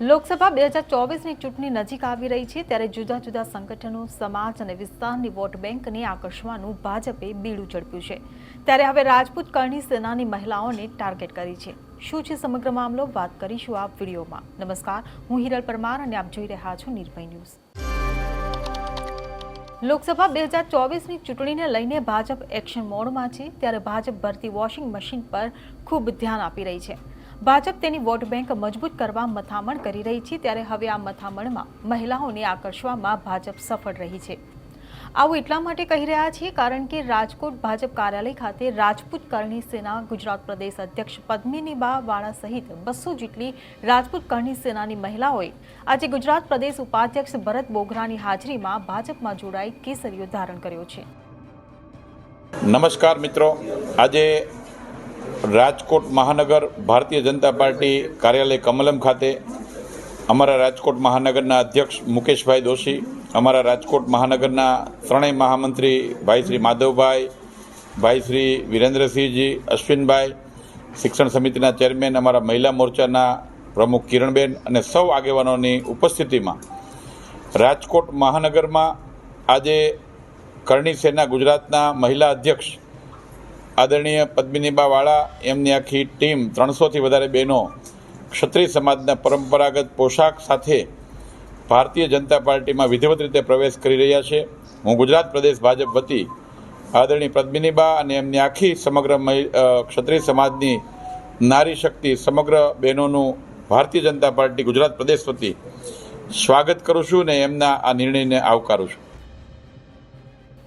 લોકસભા બે હજાર ચોવીસની ચૂંટણી નજીક આવી રહી છે, ત્યારે જુદા જુદા સંગઠનો, સમાજ અને વિસ્તારની વોટ બેંકને આકર્ષવાનું ભાજપે બીડું ઝડપ્યું છે. ત્યારે હવે રાજપૂત કરણી સેનાની મહિલાઓને ટાર્ગેટ કરી છે. શું છે સમગ્ર મામલો? વાત કરીશું આ વિડીયોમાં. નમસ્કાર, હું હિરલ પરમાર અને આપ જોઈ રહ્યા છો નિર્ભય ન્યૂઝ. લોકસભા બે હજાર ચોવીસની ચૂંટણીને લઈને ભાજપ એક્શન મોડમાં છે, ત્યારે ભાજપ ભરતી વોશિંગ મશીન પર ખૂબ ધ્યાન આપી રહી છે. ભાજપ તેની વોટ બેંક મજબૂત કરવા મથામણ કરી રહી છે, ત્યારે હવે આ મથામણમાં મહિલાઓને આકર્ષવામાં ભાજપ સફળ રહી છે. આવું એટલા માટે કહી રહ્યા છીએ કારણ કે રાજકોટ ભાજપ કાર્યાલય ખાતે રાજપૂત કરણી સેના ગુજરાત પ્રદેશ અધ્યક્ષ પદ્મિની બા વાળા સહિત બસો જેટલી રાજપૂત કરણી સેનાની મહિલાઓએ આજે ગુજરાત પ્રદેશ ઉપાધ્યક્ષ ભરત બોગરાની હાજરીમાં ભાજપમાં જોડાઈ કેસરીઓ ધારણ કર્યો છે. નમસ્કાર મિત્રો. આજે રાજકોટ મહાનગર ભારતીય જનતા પાર્ટી કાર્યાલય કમલમ ખાતે અમારા રાજકોટ મહાનગરના અધ્યક્ષ મુકેશભાઈ દોશી, અમારા રાજકોટ મહાનગરના ત્રણેય મહામંત્રી ભાઈ શ્રી માધવભાઈ, ભાઈ શ્રી વિરેન્દ્રસિંહજી, અશ્વિનભાઈ, શિક્ષણ સમિતિના ચેરમેન, અમારા મહિલા મોરચાના પ્રમુખ કિરણબેન અને સૌ આગેવાનોની ઉપસ્થિતિમાં રાજકોટ મહાનગરમાં આજે કરણી સેના ગુજરાતના મહિલા અધ્યક્ષ આદરણીય પદ્મિનીબા વાળા એમની આખી ટીમ ત્રણસોથી વધારે બહેનો ક્ષત્રિય સમાજના પરંપરાગત પોશાક સાથે ભારતીય જનતા પાર્ટીમાં વિધિવત રીતે પ્રવેશ કરી રહ્યા છે. હું ગુજરાત પ્રદેશ ભાજપ વતી આદરણીય પદ્મિનીબા અને એમની આખી સમગ્ર ક્ષત્રિય સમાજની નારી શક્તિ સમગ્ર બહેનોનું ભારતીય જનતા પાર્ટી ગુજરાત પ્રદેશ વતી સ્વાગત કરું છું ને એમના આ નિર્ણયને આવકારું છું.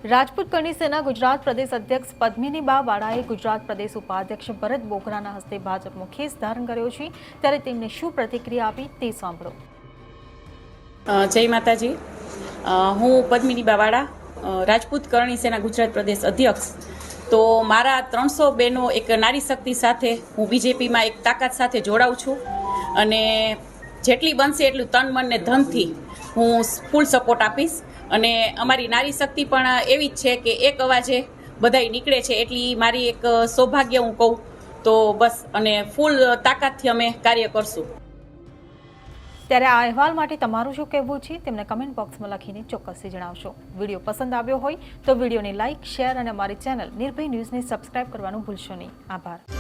રાજપૂત કરણી સેના ગુજરાત પ્રદેશ અધ્યક્ષ પદ્મિનીબા વાળાએ ગુજરાત પ્રદેશ ઉપાધ્યક્ષ ભરત બોગરાના હસ્તે ભાજપનો ખેસ ધારણ કર્યો છે. ત્યારે તેમને શું પ્રતિક્રિયા આપી તે સાંભળો. જય માતાજી. હું પદ્મિની વાળા રાજપૂત કરણી સેના ગુજરાત પ્રદેશ અધ્યક્ષ. તો મારા ત્રણસો બેનો એક નારી શક્તિ સાથે હું બીજેપીમાં એક તાકાત સાથે જોડાઉં છું. અને જેટલી બનશે એટલું તન, મન ને ધનથી હું ફૂલ સપોર્ટ આપીશ. અને અમારી નારી શક્તિ પણ એવી જ છે કે એક અવાજે બધાય નીકળે છે એટલી મારી એક સૌભાગ્ય હું કહું. તો બસ અને ફૂલ તાકાતથી અમે કાર્ય કરશું. ત્યારે આ અહેવાલ માટે તમારું શું કહેવું છે? તેમને કમેન્ટ બોક્સમાં લખીને ચોક્કસથી જણાવશો. વીડિયો પસંદ આવ્યો હોય તો વિડીયોને લાઇક શેર અને અમારી ચેનલ નિર્ભય ન્યૂઝને સબસ્ક્રાઇબ કરવાનું ભૂલશો નહીં. આભાર.